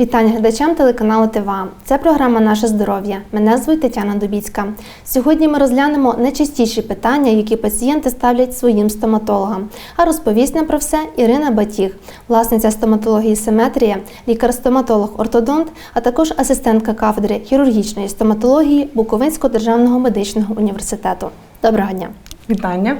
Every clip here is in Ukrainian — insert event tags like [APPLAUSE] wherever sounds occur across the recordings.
Вітання глядачам телеканалу ТВА. Це програма Наше здоров'я. Мене звуть Тетяна Дубіцька. Сьогодні ми розглянемо найчастіші питання, які пацієнти ставлять своїм стоматологам. А розповість нам про все Ірина Батіг, власниця стоматології Симетрія, лікар-стоматолог-ортодонт, а також асистентка кафедри хірургічної стоматології Буковинського державного медичного університету. Доброго дня! Вітання.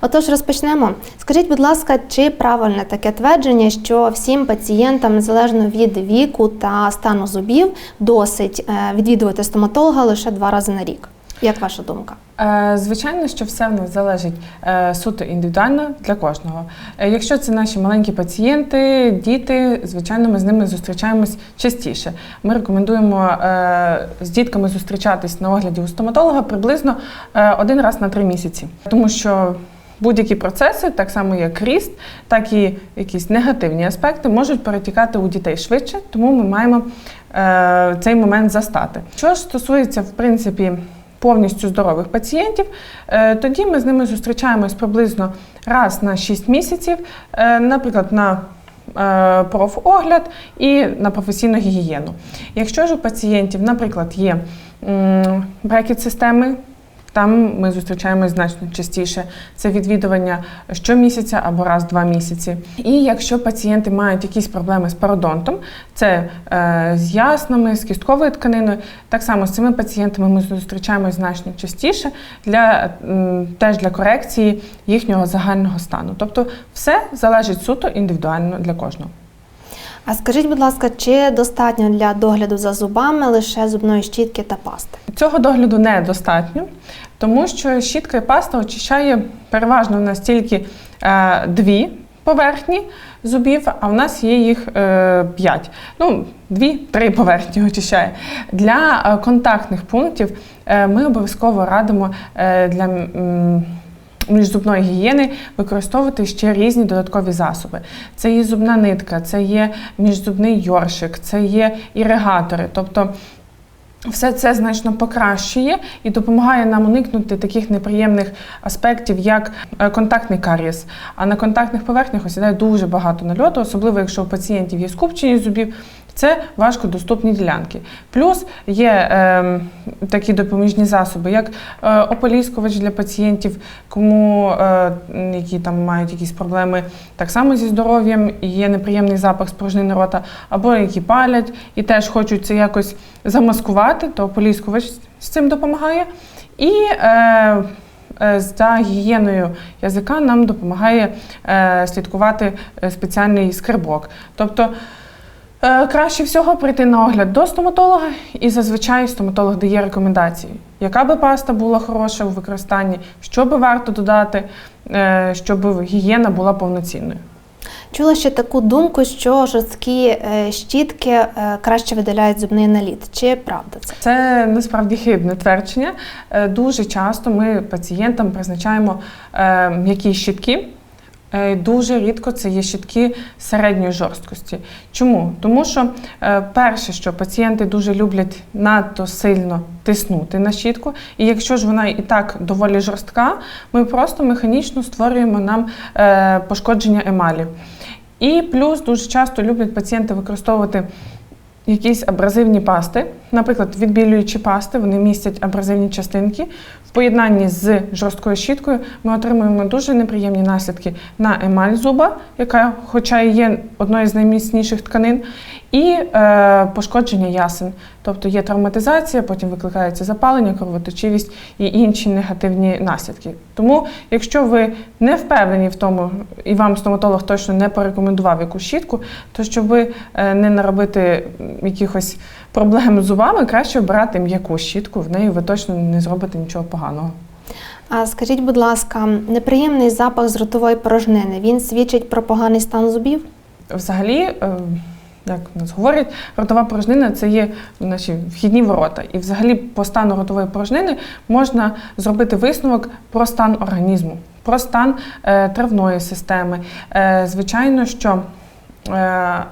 Отож, розпочнемо. Скажіть, будь ласка, чи правильне таке твердження, що всім пацієнтам, незалежно від віку та стану зубів, досить е, відвідувати стоматолога лише два рази на рік? Як ваша думка? Е, Звичайно, що все в нас залежить е, суто індивідуально для кожного. Е, Якщо це наші маленькі пацієнти, діти, звичайно, ми з ними зустрічаємось частіше. Ми рекомендуємо з дітками зустрічатись на огляді у стоматолога приблизно один раз на три місяці, тому що. Будь-які процеси, так само як ріст, так і якісь негативні аспекти, можуть перетікати у дітей швидше, тому ми маємо цей момент застати. Що ж стосується, в принципі, повністю здорових пацієнтів, е, тоді ми з ними зустрічаємось приблизно раз на 6 місяців, е, наприклад, на е, профогляд і на професійну гігієну. Якщо ж у пацієнтів, наприклад, є брекет системи, там ми зустрічаємось значно частіше. Це відвідування щомісяця або раз в два місяці. І якщо пацієнти мають якісь проблеми з пародонтом, це е, з яснами, з кістковою тканиною, так само з цими пацієнтами ми зустрічаємось значно частіше для м, теж для корекції їхнього загального стану. Тобто, все залежить суто індивідуально для кожного. А скажіть, будь ласка, чи достатньо для догляду за зубами лише зубної щітки та пасти? Цього догляду недостатньо, тому що щітка і паста очищає переважно в нас тільки е, дві поверхні зубів, а в нас є їх е, п'ять. Ну, дві-три поверхні очищає. Для е, контактних пунктів ми обов'язково радимо для. Міжзубної гігієни використовувати ще різні додаткові засоби. Це є зубна нитка, це є міжзубний йоршик, це є іригатори. Тобто все це значно покращує і допомагає нам уникнути таких неприємних аспектів, як е, контактний карієс. А на контактних поверхнях осідає дуже багато нальоту, особливо якщо у пацієнтів є скупчення зубів. Це важкодоступні ділянки. Плюс є е, такі допоміжні засоби, як е, ополіскувач для пацієнтів, кому е, які там мають якісь проблеми так само зі здоров'ям, і є неприємний запах з рота, або які палять і теж хочуть це якось замаскувати, то ополіскувач з цим допомагає. І е, е, за гігієною язика нам допомагає е, слідкувати е, спеціальний скребок. Тобто Краще всього прийти на огляд до стоматолога, і зазвичай стоматолог дає рекомендації, яка би паста була хороша у використанні, що би варто додати, е, щоб гігієна була повноцінною. Чула ще таку думку, що жорсткі е, щітки е, краще видаляють зубний наліт. Чи правда це? Це насправді хибне твердження. Е, Дуже часто ми пацієнтам призначаємо е, м'які щітки. Е, Дуже рідко це є щітки середньої жорсткості. Чому? Тому що е, перше, що пацієнти дуже люблять надто сильно тиснути на щітку, і якщо ж вона і так доволі жорстка, ми просто механічно створюємо нам е, пошкодження емалі. І плюс дуже часто люблять пацієнти використовувати якісь абразивні пасти, наприклад, відбілюючі пасти, вони містять абразивні частинки. Поєднанні з жорсткою щіткою ми отримуємо дуже неприємні наслідки на емаль зуба, яка, хоча і є одною з найміцніших тканин, і е, пошкодження ясен. Тобто є травматизація, потім викликається запалення, кровоточивість і інші негативні наслідки. Тому, якщо ви не впевнені в тому, і вам стоматолог точно не порекомендував якусь щітку, то щоб ви е, не наробити якихось проблем з зубами, краще обирати м'яку щітку, в неї ви точно не зробите нічого поганого. А скажіть, будь ласка, неприємний запах з ротової порожнини він свідчить про поганий стан зубів? Взагалі, як нас говорять, ротова порожнина це є наші вхідні ворота. І взагалі по стану ротової порожнини можна зробити висновок про стан організму, про стан е, травної системи. Е, звичайно, що е,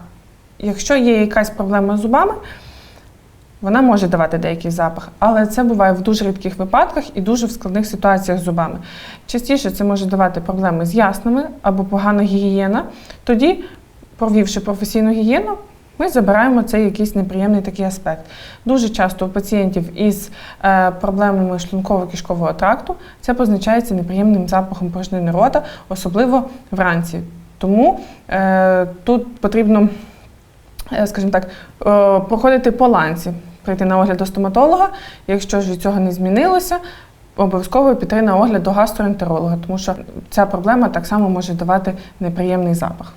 якщо є якась проблема з зубами, вона може давати деякий запах, але це буває в дуже рідких випадках і дуже в складних ситуаціях з зубами. Частіше це може давати проблеми з яснами або погана гігієна. Тоді, провівши професійну гігієну, ми забираємо цей якийсь неприємний такий аспект. Дуже часто у пацієнтів із е, проблемами шлунково-кишкового тракту це позначається неприємним запахом порожнини рота, особливо вранці. Тому е, тут потрібно, е, скажімо так, е, проходити по ланці, прийти на огляд до стоматолога. Якщо ж від цього не змінилося, обов'язково піти на огляд до гастроентеролога, тому що ця проблема так само може давати неприємний запах.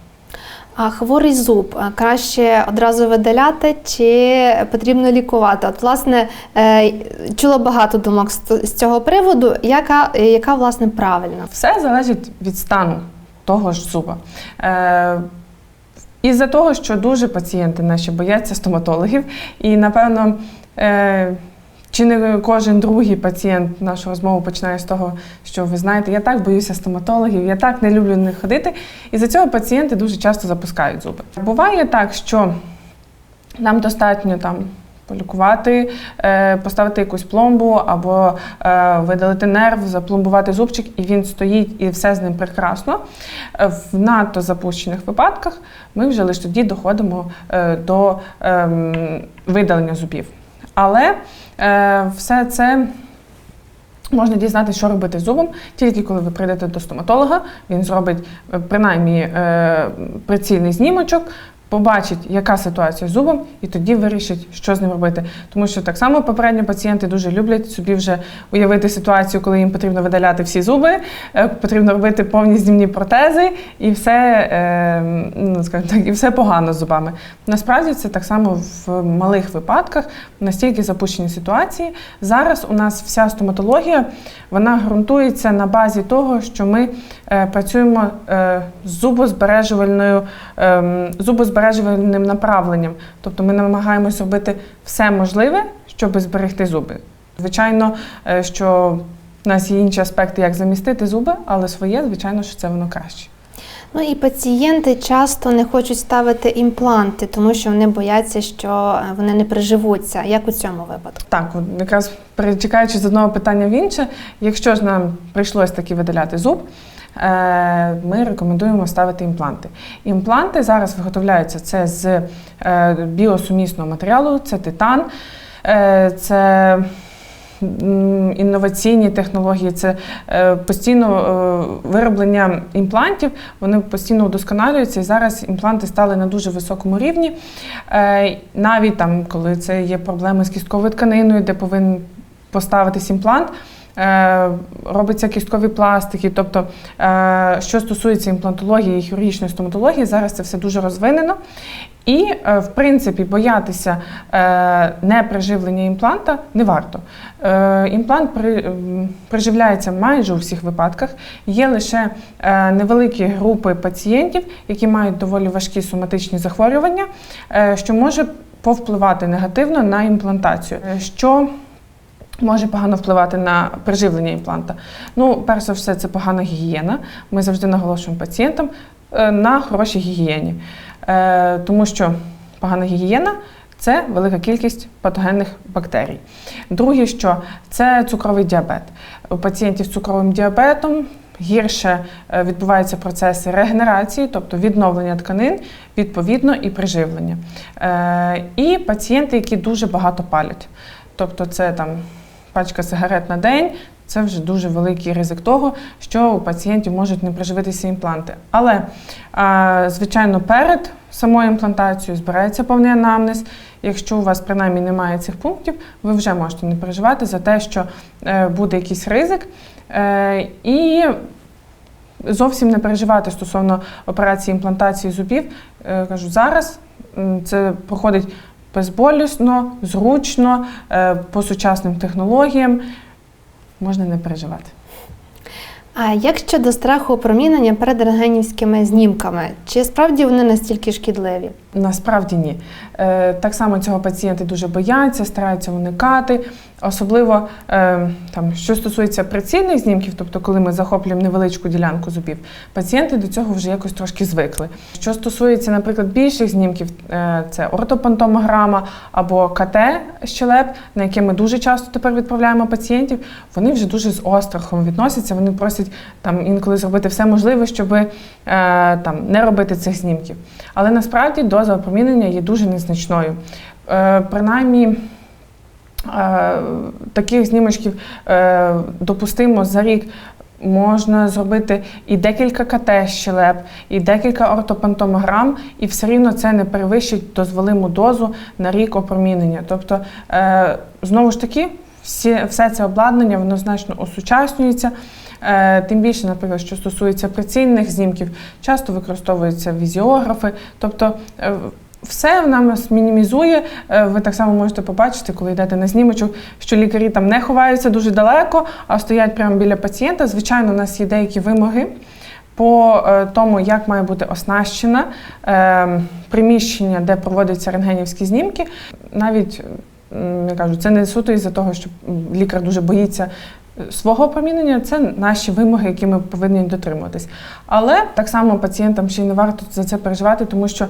А хворий зуб краще одразу видаляти чи потрібно лікувати? От, власне, е, чула багато думок з цього приводу. Яка, яка власне правильна? Все залежить від стану того ж зуба. Е, із-за того, що дуже пацієнти наші бояться стоматологів, і напевно. Е, чи не кожен другий пацієнт нашу розмову починає з того, що ви знаєте, я так боюся стоматологів, я так не люблю них ходити. І за цього пацієнти дуже часто запускають зуби. Буває так, що нам достатньо там полікувати, е, поставити якусь пломбу або е, видалити нерв, запломбувати зубчик, і він стоїть, і все з ним прекрасно. Е, В надто запущених випадках ми вже лише тоді доходимо до ем, видалення зубів. Але все це можна дізнатися, що робити зубом, тільки коли ви прийдете до стоматолога, він зробить е, принаймні е, прицільний знімочок, побачить, яка ситуація з зубом, і тоді вирішить, що з ним робити. Тому що так само попередні пацієнти дуже люблять собі вже уявити ситуацію, коли їм потрібно видаляти всі зуби, е, потрібно робити повні знімні протези, і все, е, ну, скажімо так, і все погано з зубами. Насправді це так само в малих випадках, настільки запущені ситуації. Зараз у нас вся стоматологія вона ґрунтується на базі того, що ми е, працюємо з зубозбережувальною, е, зубозбережувальним направленням. Тобто ми намагаємося робити все можливе, щоб зберегти зуби. Звичайно, е, що в нас є інші аспекти, як замістити зуби, але своє, звичайно, що це воно краще. Ну і пацієнти часто не хочуть ставити імпланти, тому що вони бояться, що е, вони не приживуться. Як у цьому випадку? Так, якраз перетікаючи з одного питання в інше, якщо ж нам прийшлось таки видаляти зуб, ми рекомендуємо ставити імпланти. Імпланти зараз виготовляються це з е, біосумісного матеріалу, це титан, е, це інноваційні технології, це е, постійно е, вироблення імплантів, вони постійно удосконалюються, і зараз імпланти стали на дуже високому рівні. Е, Навіть там, коли це є проблеми з кістковою тканиною, де повинен поставитись імплант. Е, Робиться кісткові пластики, тобто, е, що стосується імплантології і хірургічної стоматології, зараз це все дуже розвинено. І, е, в принципі, боятися неприживлення імпланта не варто. Імплант приживляється майже у всіх випадках. Є лише невеликі групи пацієнтів, які мають доволі важкі соматичні захворювання, що може повпливати негативно на імплантацію. Що може погано впливати на приживлення імпланта? Ну, перш за все, це погана гігієна. Ми завжди наголошуємо пацієнтам е, на хорошій гігієні. Е, Тому що погана гігієна це велика кількість патогенних бактерій. Друге, що це цукровий діабет. У пацієнтів з цукровим діабетом гірше е, відбуваються процеси регенерації, тобто відновлення тканин, відповідно і приживлення. І пацієнти, які дуже багато палять. Тобто, це там пачка сигарет на день. Це вже дуже великий ризик того, що у пацієнтів можуть не приживитися імпланти. Але, звичайно, перед самою імплантацією збирається повний анамнез. Якщо у вас принаймні немає цих пунктів, ви вже можете не переживати за те, що е, буде якийсь ризик. Е, і зовсім не переживати стосовно операції імплантації зубів. Е, кажу, зараз це проходить безболісно, зручно, е, по сучасним технологіям. Можна не переживати. А як щодо страху опромінення перед рентгенівськими знімками? Чи справді вони настільки шкідливі? Насправді ні. Е, Так само цього пацієнти дуже бояться, стараються уникати. Особливо е, там, що стосується прицільних знімків, тобто коли ми захоплюємо невеличку ділянку зубів, пацієнти до цього вже якось трошки звикли. Що стосується, наприклад, більших знімків, е, це ортопантомограма або КТ щелеп, на яке ми дуже часто тепер відправляємо пацієнтів, вони вже дуже з острахом відносяться. Вони просять просять там інколи зробити все можливе, щоб е, там не робити цих знімків. Але насправді доза опромінення є дуже незначною. Е, принаймні. Е, Таких знімочків допустимо за рік можна зробити і декілька КТ щелеп, і декілька ортопантомограм, і все рівно це не перевищить дозволиму дозу на рік опромінення. Тобто, знову ж таки, всі, все це обладнання воно значно осучаснюється. Е, Тим більше, наприклад, що стосується прицільних знімків, часто використовуються візіографи. Тобто е, все в нас мінімізує. Е, Ви так само можете побачити, коли йдете на знімочок, що лікарі там не ховаються дуже далеко, а стоять прямо біля пацієнта. Звичайно, у нас є деякі вимоги. По тому, як має бути оснащена приміщення, де проводяться рентгенівські знімки, навіть я кажу, це не суто із-за того, що лікар дуже боїться свого опромінення, це наші вимоги, які ми повинні дотримуватись. Але так само пацієнтам ще й не варто за це переживати, тому що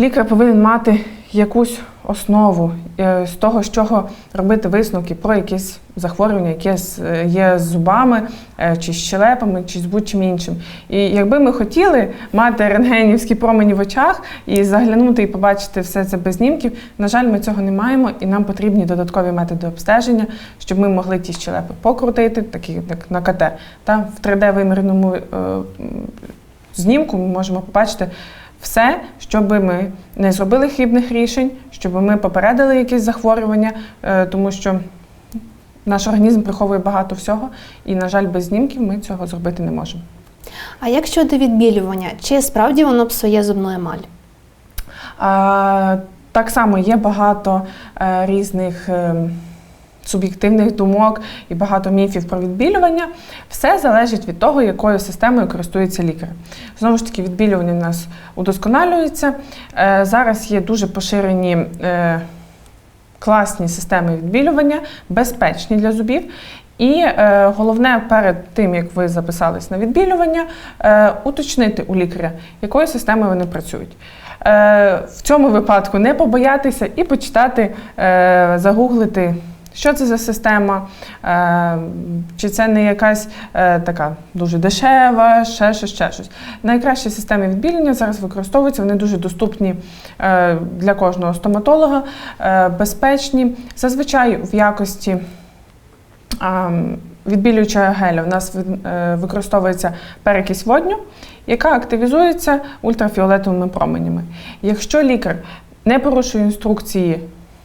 лікар повинен мати якусь основу е, з того, з чого робити висновки про якісь захворювання, яке е, є з зубами, е, чи з щелепами, чи з будь-чим іншим. І якби ми хотіли мати рентгенівські промені в очах і заглянути і побачити все це без знімків, на жаль, ми цього не маємо, і нам потрібні додаткові методи обстеження, щоб ми могли ті щелепи покрутити, такі як на КТ. Та в 3D-виміреному е, знімку ми можемо побачити все, щоб ми не зробили хибних рішень, щоб ми попередили якісь захворювання, е, тому що наш організм приховує багато всього, і, на жаль, без знімків ми цього зробити не можемо. А як щодо відбілювання, чи справді воно псує зубну емаль? А, так само є багато е, різних. Суб'єктивних думок і багато міфів про відбілювання. Все залежить від того, якою системою користується лікар. Знову ж таки, відбілювання в нас удосконалюється. Е, Зараз є дуже поширені е, класні системи відбілювання, безпечні для зубів. І е, головне перед тим, як ви записались на відбілювання, е, уточнити у лікаря, якою системою вони працюють. Е, в цьому випадку не побоятися і почитати, е, загуглити. Що це за система? Е, чи це не якась е, така дуже дешева, ще щось, ще щось. Найкращі системи відбілення зараз використовуються, вони дуже доступні е, для кожного стоматолога, безпечні. Зазвичай в якості відбілюючого геля у нас використовується перекись водню, яка активізується ультрафіолетовими променями. Якщо лікар не порушує інструкції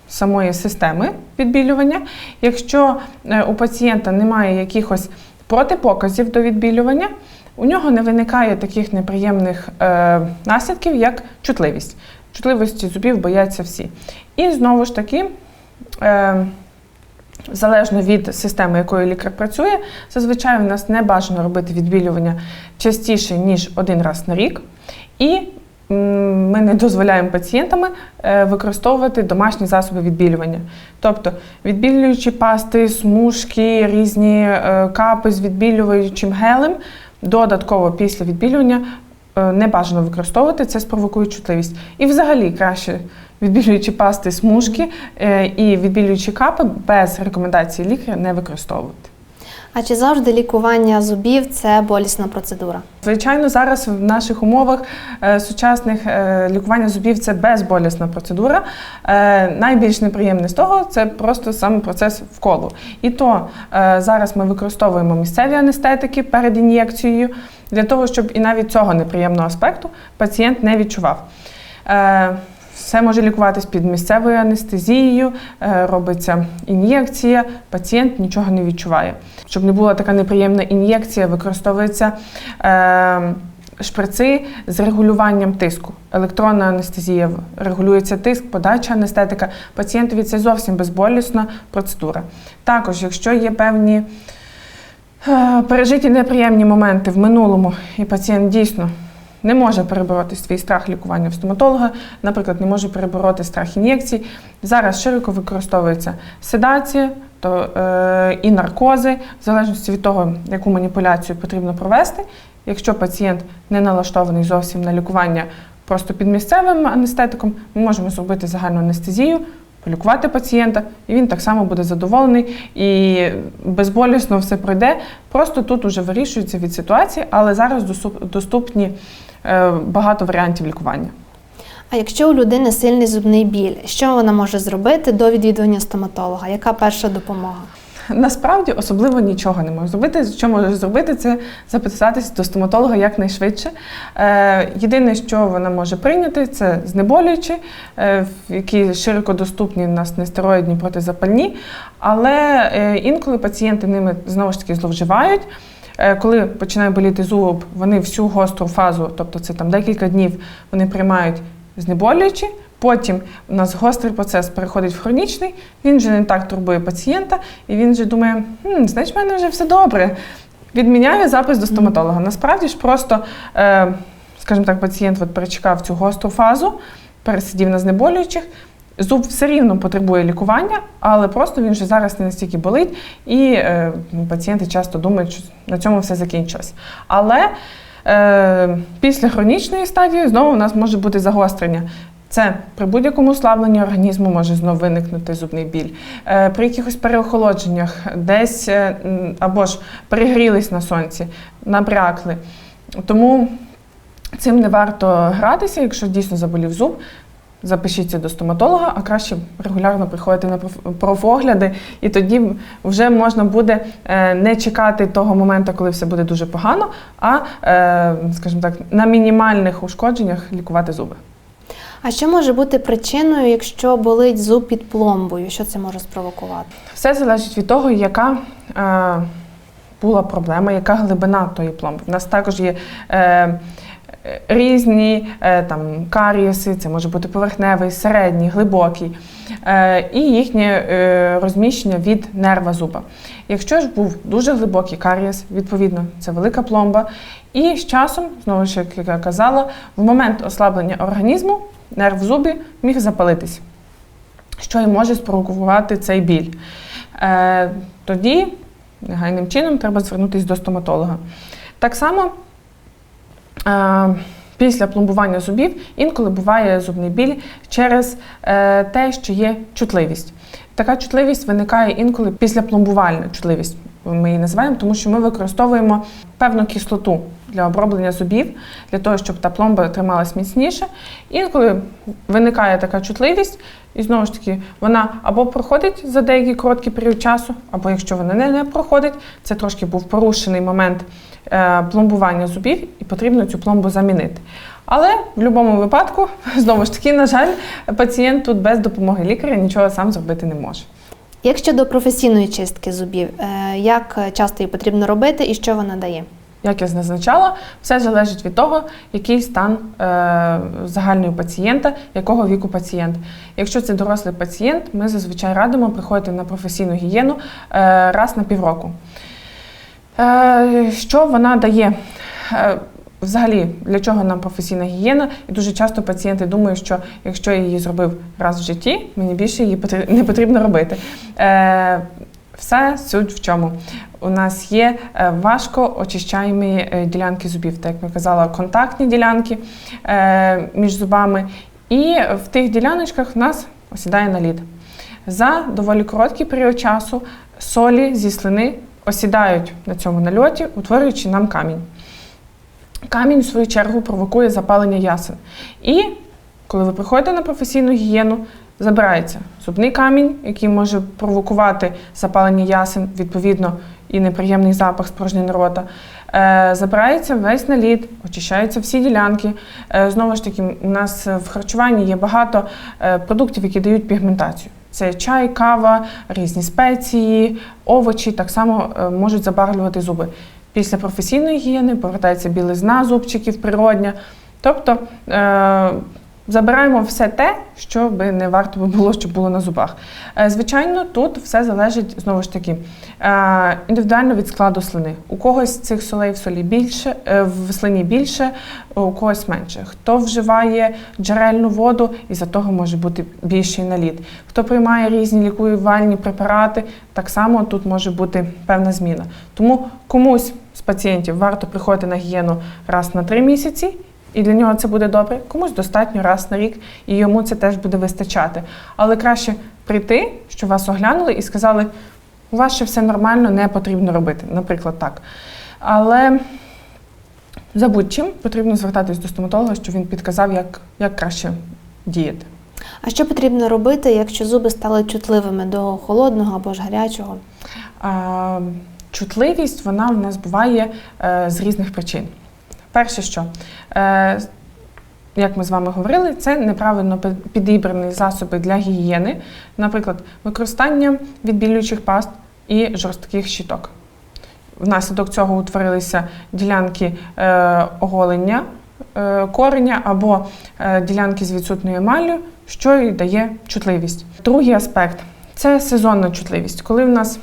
самої системи відбілювання, якщо е, у пацієнта немає якихось протипоказів до відбілювання, у нього не виникає таких неприємних е, наслідків, як чутливість. Чутливості зубів бояться всі. І знову ж таки. Е, Залежно від системи, якою лікар працює, зазвичай у нас не бажано робити відбілювання частіше, ніж один раз на рік. І ми не дозволяємо пацієнтами е, використовувати домашні засоби відбілювання. Тобто відбілюючі пасти, смужки, різні е, капи з відбілюючим гелем, додатково після відбілювання е, не бажано використовувати, це спровокує чутливість. І взагалі краще відбілюючі пасти, смужки і відбілюючі капи без рекомендації лікаря не використовувати. А чи завжди лікування зубів це болісна процедура? Звичайно, зараз в наших умовах е, сучасних е, лікування зубів це безболісна процедура. Е, найбільш неприємне з того це просто сам процес вколу. І то зараз ми використовуємо місцеві анестетики перед ін'єкцією для того, щоб і навіть цього неприємного аспекту пацієнт не відчував. Все може лікуватись під місцевою анестезією, е, робиться ін'єкція, пацієнт нічого не відчуває. Щоб не була така неприємна ін'єкція, використовується е, шприци з регулюванням тиску. Електронна анестезія регулюється тиск, подача анестетика. Пацієнтові це зовсім безболісна процедура. Також, якщо є певні е, пережиті неприємні моменти в минулому, і пацієнт дійсно не може перебороти свій страх лікування в стоматолога, наприклад, не може перебороти страх ін'єкцій. Зараз широко використовується седація то, е, і наркози, в залежності від того, яку маніпуляцію потрібно провести. Якщо пацієнт не налаштований зовсім на лікування просто під місцевим анестетиком, ми можемо зробити загальну анестезію, полікувати пацієнта, і він так само буде задоволений і безболісно все пройде. Просто тут уже вирішується від ситуації, але зараз доступ- доступні багато варіантів лікування. А якщо у людини сильний зубний біль, що вона може зробити до відвідування стоматолога? Яка перша допомога? Насправді особливо нічого не може зробити. Що може зробити, це записатися до стоматолога якнайшвидше. Е, єдине, що вона може прийняти, це знеболюючі, е, які широко доступні у нас нестероїдні протизапальні, але е, інколи пацієнти ними знову ж таки зловживають. Е, Коли починає боліти зуб, вони всю гостру фазу, тобто це там декілька днів, вони приймають знеболюючі. Потім у нас гострий процес переходить в хронічний, він вже не так турбує пацієнта, і він вже думає, хм, значить, в мене вже все добре. Відміняє запис до стоматолога. Насправді ж просто, е, скажімо так, пацієнт от перечекав цю гостру фазу, пересидів на знеболюючих. Зуб все рівно потребує лікування, але просто він вже зараз не настільки болить, і е, пацієнти часто думають, що на цьому все закінчилось. Але е, після хронічної стадії знову у нас може бути загострення. Це при будь-якому ослабленні організму може знову виникнути зубний біль. Е, при якихось переохолодженнях, десь е, або ж перегрілись на сонці, набрякли. Тому цим не варто гратися, якщо дійсно заболів зуб. Запишіться до стоматолога, а краще регулярно приходити на проф- профогляди, і тоді вже можна буде е, не чекати того моменту, коли все буде дуже погано, а, е, скажімо так, на мінімальних ушкодженнях лікувати зуби. А що може бути причиною, якщо болить зуб під пломбою? Що це може спровокувати? Все залежить від того, яка е, була проблема, яка глибина тої пломби. У нас також є е, різні е, там, карієси, це може бути поверхневий, середній, глибокий, е, і їхнє е, розміщення від нерва зуба. Якщо ж був дуже глибокий карієс, відповідно, це велика пломба. І з часом, знову ж як я казала, в момент ослаблення організму нерв в зубі міг запалитись що і може спровокувати цей біль. Тоді негайним чином треба звернутися до стоматолога. Так само після пломбування зубів інколи буває зубний біль через е, те, що є чутливість. Така чутливість виникає інколи після пломбувальна чутливість. Ми її називаємо, тому що ми використовуємо певну кислоту для оброблення зубів, для того, щоб та пломба трималась міцніше. Інколи виникає така чутливість, і знову ж таки, вона або проходить за деякий короткий період часу, або якщо вона не, не проходить, це трошки був порушений момент е, пломбування зубів, і потрібно цю пломбу замінити. Але в будь-якому випадку, [LAUGHS] знову ж таки, на жаль, пацієнт тут без допомоги лікаря нічого сам зробити не може. Як щодо професійної чистки зубів, е, як часто її потрібно робити і що вона дає? Як я зазначала, все залежить від того, який стан е, загальний у пацієнта, якого віку пацієнт. Якщо це дорослий пацієнт, ми зазвичай радимо приходити на професійну гігієну е, раз на півроку. Е, що вона дає? Взагалі, для чого нам професійна гігієна? І дуже часто пацієнти думають, що якщо я її зробив раз в житті, мені більше її не потрібно робити. Е, все суть в чому. У нас є е, важко очищаємі е, ділянки зубів, так як я казала, контактні ділянки е, між зубами. І в тих діляночках в нас осідає наліт. За доволі короткий період часу солі зі слини осідають на цьому нальоті, утворюючи нам камінь. Камінь, в свою чергу, провокує запалення ясен. І коли ви приходите на професійну гігієну, забирається зубний камінь, який може провокувати запалення ясен, відповідно, і неприємний запах спорожнини рота. Е, забирається весь наліт, очищаються всі ділянки. Е, знову ж таки, у нас в харчуванні є багато е, продуктів, які дають пігментацію. Це чай, кава, різні спеції, овочі так само можуть забарвлювати зуби. Після професійної гігієни повертається білизна зубчиків природня. Тобто е, забираємо все те, що би не варто було, щоб було на зубах. Е, звичайно, тут все залежить знову ж таки е, індивідуально від складу слини. У когось цих солей в солі більше, е, в слині більше, у когось менше. Хто вживає джерельну воду, і за того може бути більший наліт. Хто приймає різні лікувальні препарати, так само тут може бути певна зміна. Тому комусь з пацієнтів варто приходити на гігієну раз на три місяці. І для нього це буде добре, комусь достатньо раз на рік, і йому це теж буде вистачати. Але краще прийти, що вас оглянули і сказали, у вас ще все нормально, не потрібно робити. Наприклад, так. Але за будь-чим потрібно звертатись до стоматолога, щоб він підказав, як, як краще діяти. А що потрібно робити, якщо зуби стали чутливими до холодного або ж гарячого? А, чутливість вона в нас буває е, з різних причин. Перше, що е, як ми з вами говорили, це неправильно підібрані засоби для гігієни, наприклад, використання відбілюючих паст і жорстких щіток. Внаслідок цього утворилися ділянки е, оголення е, кореня або ділянки з відсутньою емаллю, що і дає чутливість. Другий аспект це сезонна чутливість, коли в нас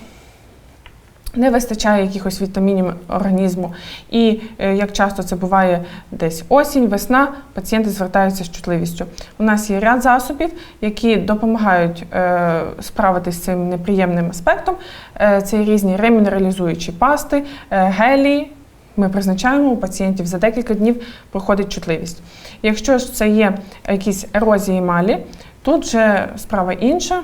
не вистачає якихось вітамінів організму. І е, як часто це буває десь осінь, весна, пацієнти звертаються з чутливістю. У нас є ряд засобів, які допомагають е, справитися з цим неприємним аспектом. Е, це різні ремінералізуючі пасти, гелії. Ми призначаємо у пацієнтів за декілька днів проходить чутливість. Якщо ж це є якісь ерозії емалі, тут же справа інша.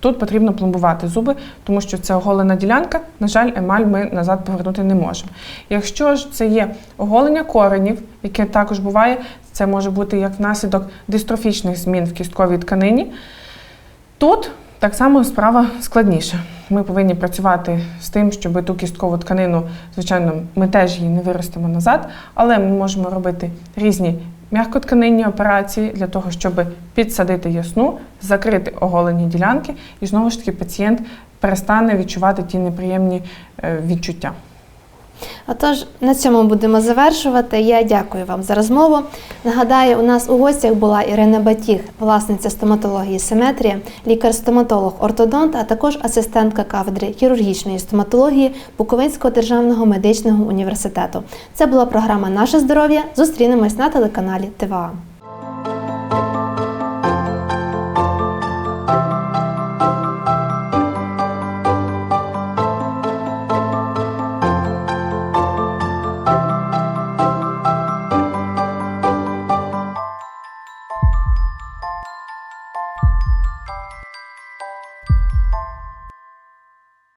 Тут потрібно пломбувати зуби, тому що це оголена ділянка. На жаль, емаль ми назад повернути не можемо. Якщо ж це є оголення коренів, яке також буває, це може бути як внаслідок дистрофічних змін в кістковій тканині. Тут так само справа складніша. Ми повинні працювати з тим, щоб ту кісткову тканину, звичайно, ми теж її не виростимо назад, але ми можемо робити різні м'якотканинні операції для того, щоб підсадити ясну, закрити оголені ділянки, і знову ж таки пацієнт перестане відчувати ті неприємні е, відчуття. Отож, на цьому будемо завершувати. Я дякую вам за розмову. Нагадаю, у нас у гостях була Ірина Батіг, власниця стоматології Симетрія, лікар-стоматолог ортодонт, а також асистентка кафедри хірургічної стоматології Буковинського державного медичного університету. Це була програма Наше здоров'я. Зустрінемось на телеканалі ТВА.